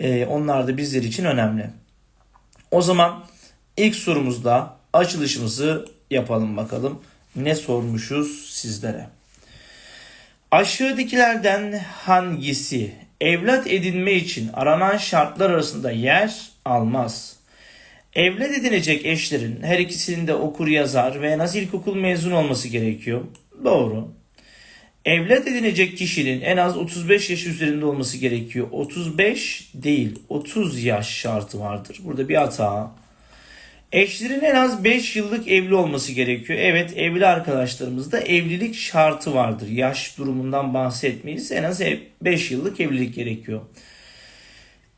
Ee, onlar da bizler için önemli. O zaman ilk sorumuzda açılışımızı yapalım bakalım. Ne sormuşuz sizlere? Aşağıdakilerden hangisi evlat edinme için aranan şartlar arasında yer almaz? Evlat edinecek eşlerin her ikisinin de okur yazar ve en az ilkokul mezun olması gerekiyor. Doğru. Evlat edinecek kişinin en az 35 yaş üzerinde olması gerekiyor. 35 değil 30 yaş şartı vardır. Burada bir hata. Eşlerin en az 5 yıllık evli olması gerekiyor. Evet evli arkadaşlarımızda evlilik şartı vardır. Yaş durumundan bahsetmeyiz. En az 5 yıllık evlilik gerekiyor.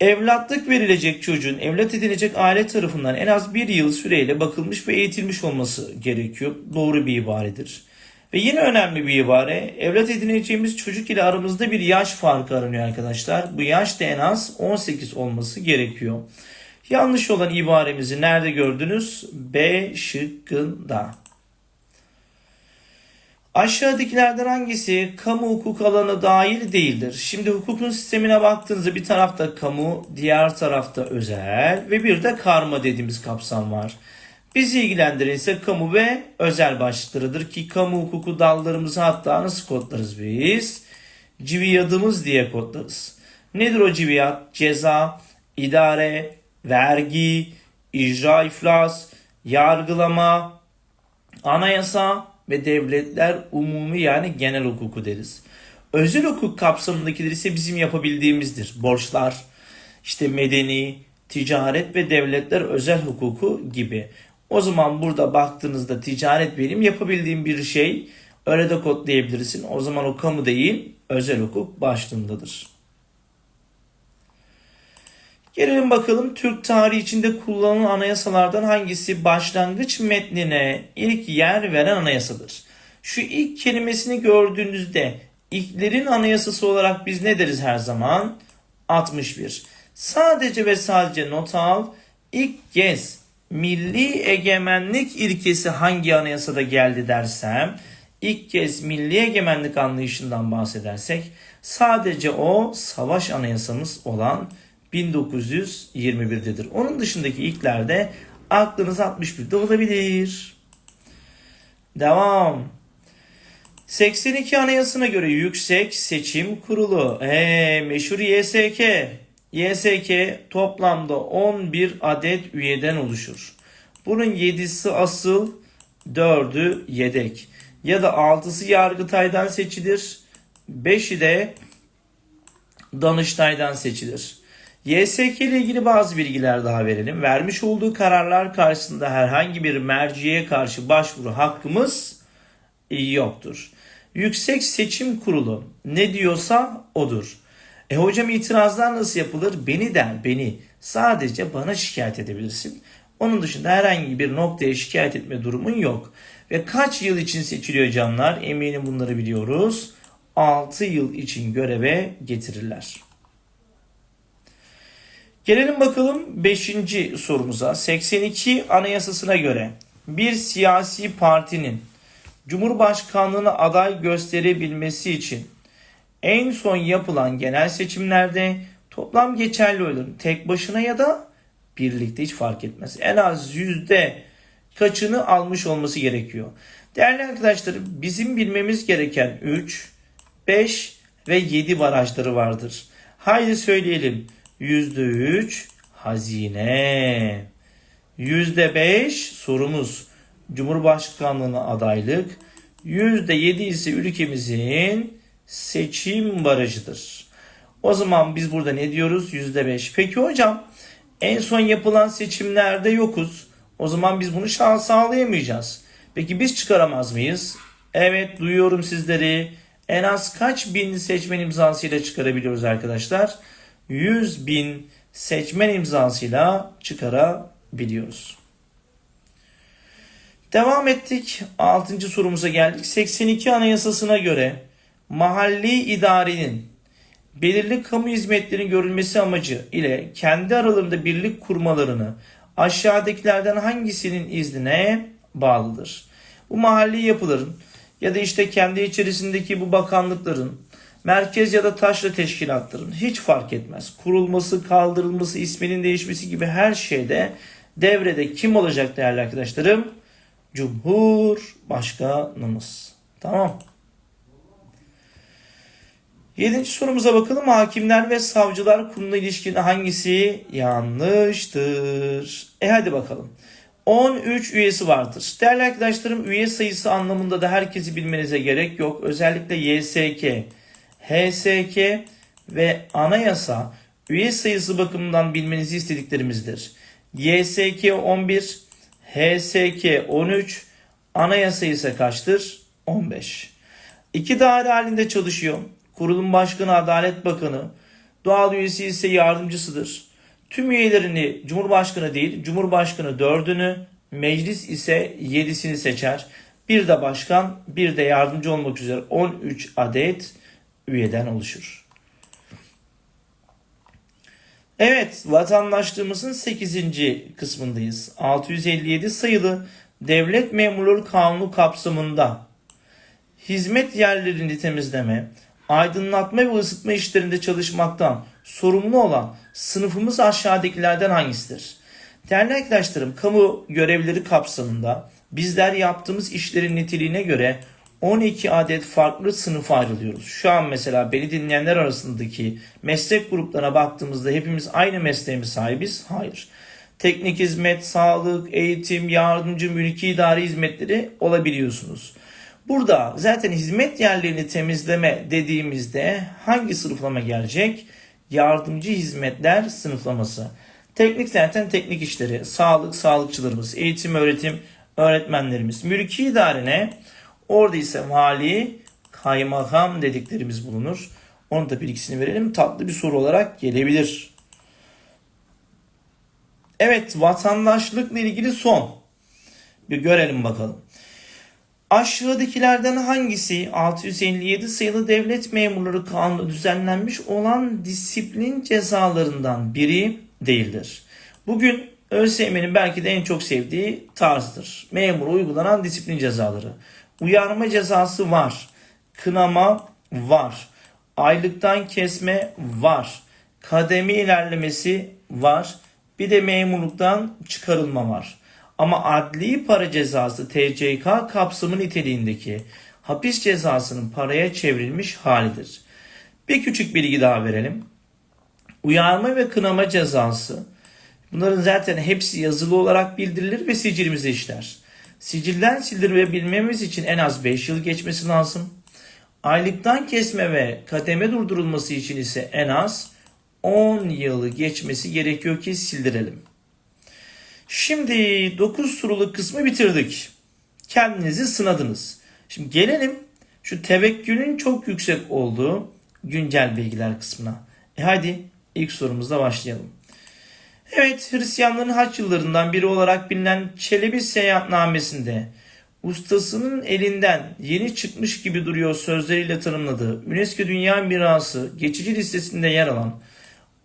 Evlatlık verilecek çocuğun evlat edinecek aile tarafından en az bir yıl süreyle bakılmış ve eğitilmiş olması gerekiyor. Doğru bir ibaredir. Ve yine önemli bir ibare evlat edineceğimiz çocuk ile aramızda bir yaş farkı aranıyor arkadaşlar. Bu yaş da en az 18 olması gerekiyor. Yanlış olan ibaremizi nerede gördünüz? B şıkkında. Aşağıdakilerden hangisi kamu hukuk alanı dahil değildir? Şimdi hukukun sistemine baktığınızda bir tarafta kamu, diğer tarafta özel ve bir de karma dediğimiz kapsam var. Bizi ilgilendiren ise kamu ve özel başlıklarıdır ki kamu hukuku dallarımızı hatta nasıl kodlarız biz? Civiyadımız diye kodlarız. Nedir o civiyat? Ceza, idare, vergi, icra iflas, yargılama, anayasa ve devletler umumi yani genel hukuku deriz. Özel hukuk kapsamındakiler ise bizim yapabildiğimizdir. Borçlar, işte medeni, ticaret ve devletler özel hukuku gibi. O zaman burada baktığınızda ticaret benim yapabildiğim bir şey. Öyle de kodlayabilirsin. O zaman o kamu değil özel hukuk başlığındadır. Gelelim bakalım Türk tarihi içinde kullanılan anayasalardan hangisi başlangıç metnine ilk yer veren anayasadır? Şu ilk kelimesini gördüğünüzde ilklerin anayasası olarak biz ne deriz her zaman? 61. Sadece ve sadece not al. İlk kez milli egemenlik ilkesi hangi anayasada geldi dersem ilk kez milli egemenlik anlayışından bahsedersek sadece o savaş anayasamız olan 1921'dedir. Onun dışındaki ilklerde aklınız 61'de olabilir. Devam. 82 Anayasasına göre Yüksek Seçim Kurulu. Ee, meşhur YSK. YSK toplamda 11 adet üyeden oluşur. Bunun 7'si asıl, 4'ü yedek. Ya da 6'sı Yargıtay'dan seçilir, 5'i de Danıştay'dan seçilir. YSK ile ilgili bazı bilgiler daha verelim. Vermiş olduğu kararlar karşısında herhangi bir merciye karşı başvuru hakkımız yoktur. Yüksek Seçim Kurulu ne diyorsa odur. E hocam itirazlar nasıl yapılır? Beni der, beni. Sadece bana şikayet edebilirsin. Onun dışında herhangi bir noktaya şikayet etme durumun yok. Ve kaç yıl için seçiliyor canlar? Eminim bunları biliyoruz. 6 yıl için göreve getirirler. Gelelim bakalım 5. sorumuza. 82 Anayasasına göre bir siyasi partinin Cumhurbaşkanlığına aday gösterebilmesi için en son yapılan genel seçimlerde toplam geçerli oyların tek başına ya da birlikte hiç fark etmez. En az yüzde kaçını almış olması gerekiyor. Değerli arkadaşlar bizim bilmemiz gereken 3, 5 ve 7 barajları vardır. Haydi söyleyelim. %3 hazine. %5 sorumuz Cumhurbaşkanlığına adaylık. %7 ise ülkemizin seçim barajıdır. O zaman biz burada ne diyoruz? %5. Peki hocam en son yapılan seçimlerde yokuz. O zaman biz bunu şans sağlayamayacağız. Peki biz çıkaramaz mıyız? Evet duyuyorum sizleri. En az kaç bin seçmen imzasıyla çıkarabiliyoruz arkadaşlar? 100 bin seçmen imzasıyla çıkarabiliyoruz. Devam ettik. 6. sorumuza geldik. 82 Anayasasına göre mahalli idarenin belirli kamu hizmetlerinin görülmesi amacı ile kendi aralarında birlik kurmalarını aşağıdakilerden hangisinin iznine bağlıdır? Bu mahalli yapıların ya da işte kendi içerisindeki bu bakanlıkların merkez ya da taşra teşkilatların hiç fark etmez. Kurulması, kaldırılması, isminin değişmesi gibi her şeyde devrede kim olacak değerli arkadaşlarım? Cumhurbaşkanımız. Tamam. Yedinci sorumuza bakalım. Hakimler ve savcılar kuruluna ilişkin hangisi yanlıştır? E hadi bakalım. 13 üyesi vardır. Değerli arkadaşlarım üye sayısı anlamında da herkesi bilmenize gerek yok. Özellikle YSK, HSK ve anayasa üye sayısı bakımından bilmenizi istediklerimizdir. YSK 11, HSK 13, anayasa ise kaçtır? 15. İki daire halinde çalışıyor. Kurulum başkanı Adalet Bakanı, doğal üyesi ise yardımcısıdır. Tüm üyelerini Cumhurbaşkanı değil, Cumhurbaşkanı dördünü, meclis ise yedisini seçer. Bir de başkan, bir de yardımcı olmak üzere 13 adet üyeden oluşur. Evet, vatandaşlığımızın 8. kısmındayız. 657 sayılı Devlet Memurları Kanunu kapsamında hizmet yerlerini temizleme, aydınlatma ve ısıtma işlerinde çalışmaktan sorumlu olan sınıfımız aşağıdakilerden hangisidir? Değerli arkadaşlarım, kamu görevleri kapsamında bizler yaptığımız işlerin niteliğine göre 12 adet farklı sınıfa ayrılıyoruz. Şu an mesela beni dinleyenler arasındaki meslek gruplarına baktığımızda hepimiz aynı mesleğe mi sahibiz? Hayır. Teknik hizmet, sağlık, eğitim, yardımcı, mülki idari hizmetleri olabiliyorsunuz. Burada zaten hizmet yerlerini temizleme dediğimizde hangi sınıflama gelecek? Yardımcı hizmetler sınıflaması. Teknik zaten teknik işleri, sağlık, sağlıkçılarımız, eğitim, öğretim, öğretmenlerimiz. Mülki idare ne? Orada ise vali, kaymakam dediklerimiz bulunur. Onun da bilgisini verelim. Tatlı bir soru olarak gelebilir. Evet, vatandaşlıkla ilgili son. Bir görelim bakalım. Aşağıdakilerden hangisi 657 sayılı devlet memurları kanunu düzenlenmiş olan disiplin cezalarından biri değildir? Bugün ÖSYM'nin belki de en çok sevdiği tarzdır. Memur uygulanan disiplin cezaları. Uyarma cezası var. Kınama var. Aylıktan kesme var. Kademi ilerlemesi var. Bir de memurluktan çıkarılma var. Ama adli para cezası TCK kapsamı niteliğindeki hapis cezasının paraya çevrilmiş halidir. Bir küçük bilgi daha verelim. Uyarma ve kınama cezası bunların zaten hepsi yazılı olarak bildirilir ve sicilimize işler. Sicilden sildirebilmemiz için en az 5 yıl geçmesi lazım. Aylıktan kesme ve kademe durdurulması için ise en az 10 yılı geçmesi gerekiyor ki sildirelim. Şimdi 9 soruluk kısmı bitirdik. Kendinizi sınadınız. Şimdi gelelim şu tevekkülün çok yüksek olduğu güncel bilgiler kısmına. E hadi ilk sorumuzla başlayalım. Evet Hristiyanların haç yıllarından biri olarak bilinen Çelebi seyahatnamesinde ustasının elinden yeni çıkmış gibi duruyor sözleriyle tanımladığı UNESCO Dünya Mirası geçici listesinde yer alan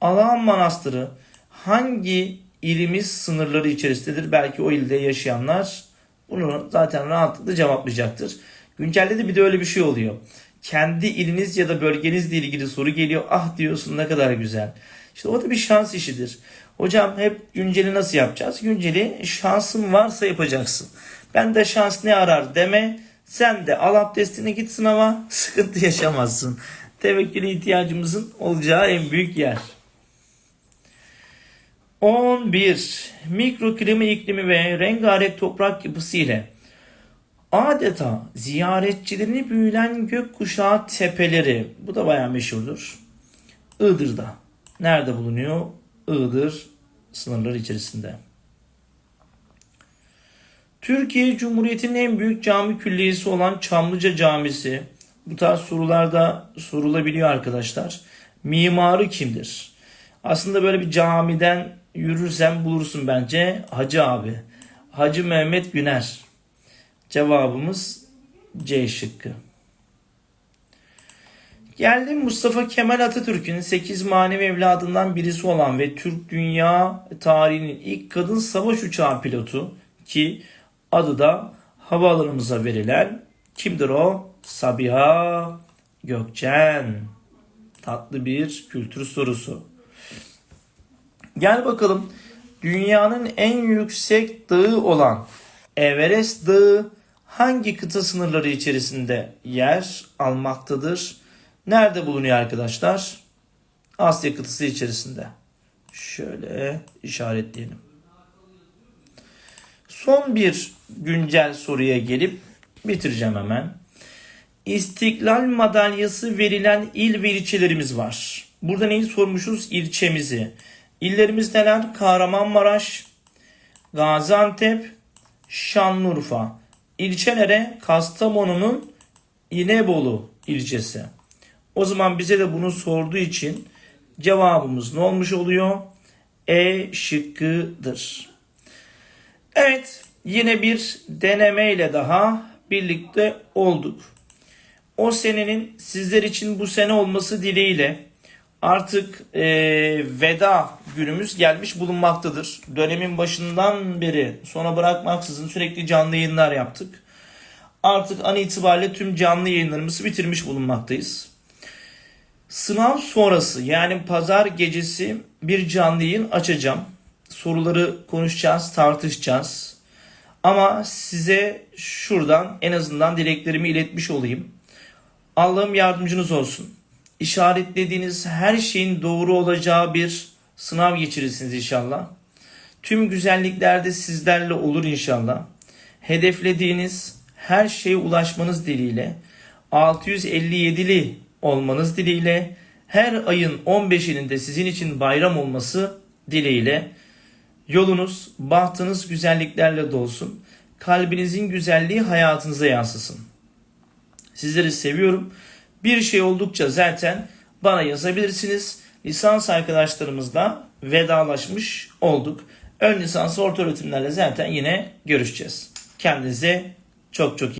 Alahan Manastırı hangi ilimiz sınırları içerisindedir? Belki o ilde yaşayanlar bunu zaten rahatlıkla cevaplayacaktır. Güncelde de bir de öyle bir şey oluyor. Kendi iliniz ya da bölgenizle ilgili soru geliyor. Ah diyorsun ne kadar güzel. İşte o da bir şans işidir. Hocam hep günceli nasıl yapacağız? Günceli şansın varsa yapacaksın. Ben de şans ne arar deme. Sen de al abdestine git sınava sıkıntı yaşamazsın. Tevekküle ihtiyacımızın olacağı en büyük yer. 11. Mikroklima iklimi ve rengarenk toprak yapısı ile adeta ziyaretçilerini büyülen gökkuşağı tepeleri bu da bayağı meşhurdur. Iğdır'da. Nerede bulunuyor? Iğdır sınırları içerisinde. Türkiye Cumhuriyeti'nin en büyük cami külliyesi olan Çamlıca Camisi. Bu tarz sorularda sorulabiliyor arkadaşlar. Mimarı kimdir? Aslında böyle bir camiden yürürsen bulursun bence Hacı abi. Hacı Mehmet Güner. Cevabımız C şıkkı. Geldim Mustafa Kemal Atatürk'ün 8 manevi evladından birisi olan ve Türk dünya tarihinin ilk kadın savaş uçağı pilotu ki adı da havaalanımıza verilen kimdir o? Sabiha Gökçen. Tatlı bir kültür sorusu. Gel bakalım. Dünyanın en yüksek dağı olan Everest Dağı hangi kıta sınırları içerisinde yer almaktadır? Nerede bulunuyor arkadaşlar? Asya kıtası içerisinde. Şöyle işaretleyelim. Son bir güncel soruya gelip bitireceğim hemen. İstiklal madalyası verilen il ve ilçelerimiz var. Burada neyi sormuşuz? İlçemizi. İllerimiz neler? Kahramanmaraş, Gaziantep, Şanlıurfa. İlçelere Kastamonu'nun İnebolu ilçesi. O zaman bize de bunu sorduğu için cevabımız ne olmuş oluyor? E şıkkıdır. Evet, yine bir deneme ile daha birlikte olduk. O senenin sizler için bu sene olması dileğiyle artık e, veda günümüz gelmiş bulunmaktadır. Dönemin başından beri sona bırakmaksızın sürekli canlı yayınlar yaptık. Artık an itibariyle tüm canlı yayınlarımızı bitirmiş bulunmaktayız. Sınav sonrası yani pazar gecesi bir canlı yayın açacağım. Soruları konuşacağız, tartışacağız. Ama size şuradan en azından dileklerimi iletmiş olayım. Allah'ım yardımcınız olsun. İşaretlediğiniz her şeyin doğru olacağı bir sınav geçirirsiniz inşallah. Tüm güzellikler de sizlerle olur inşallah. Hedeflediğiniz her şeye ulaşmanız dileğiyle 657'li olmanız dileğiyle her ayın 15'inin sizin için bayram olması dileğiyle yolunuz, bahtınız güzelliklerle dolsun. Kalbinizin güzelliği hayatınıza yansısın. Sizleri seviyorum. Bir şey oldukça zaten bana yazabilirsiniz. Lisans arkadaşlarımızla vedalaşmış olduk. Ön lisans orta öğretimlerle zaten yine görüşeceğiz. Kendinize çok çok iyi